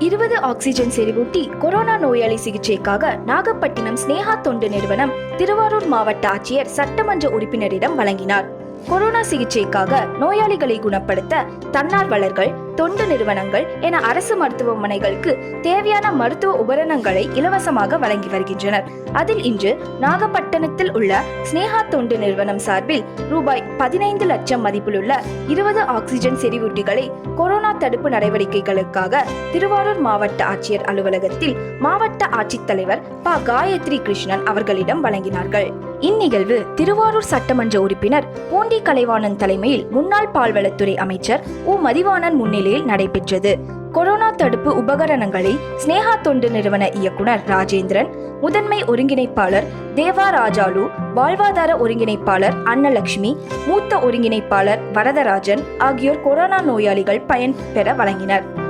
இருபது oxygen செறிவூட்டி corona நோயாளி சிகிச்சைக்காக நாகப்பட்டினம் ஸ்னேகா தொண்டு நிறுவனம் திருவாரூர் மாவட்ட ஆட்சியர் சட்டமன்ற உறுப்பினரிடம் வழங்கினார். கொரோனா சிகிச்சைக்காக நோயாளிகளை குணப்படுத்த தன்னார்வலர்கள் தொண்டு நிறுவனங்கள் என அரசு மருத்துவமனைகளுக்கு தேவையான மருத்துவ உபகரணங்களை இலவசமாக வழங்கி வருகின்றனர். அதில் இன்று நாகப்பட்டினத்தில் உள்ள ஸ்னேகா தொண்டு நிறுவனம் சார்பில் ரூபாய் பதினைந்து லட்சம் மதிப்பிலுள்ள இருபது ஆக்சிஜன் செறிவூட்டிகளை கொரோனா தடுப்பு நடவடிக்கைகளுக்காக திருவாரூர் மாவட்ட ஆட்சியர் அலுவலகத்தில் மாவட்ட ஆட்சித்தலைவர் ப. காயத்ரி கிருஷ்ணன் அவர்களிடம் வழங்கினார்கள். இந்நிகழ்வு திருவாரூர் சட்டமன்ற உறுப்பினர் பூண்டி கலைவாணன் தலைமையில் முன்னாள் பால்வளத்துறை அமைச்சர் உ. மதிவாணன் முன்னிலையில் நடைபெற்றது. கொரோனா தடுப்பு உபகரணங்களை ஸ்னேகா தொண்டு நிறுவன இயக்குனர் ராஜேந்திரன் முதன்மை ஒருங்கிணைப்பாளர் தேவா ராஜாலு வாழ்வாதார ஒருங்கிணைப்பாளர் அன்னலட்சுமி மூத்த ஒருங்கிணைப்பாளர் வரதராஜன் ஆகியோர் கொரோனா நோயாளிகள் பயன்பெற வழங்கினர்.